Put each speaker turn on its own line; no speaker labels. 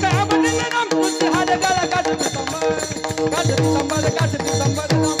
கட்டு கம்பது கட்டு கம்பது கட்டு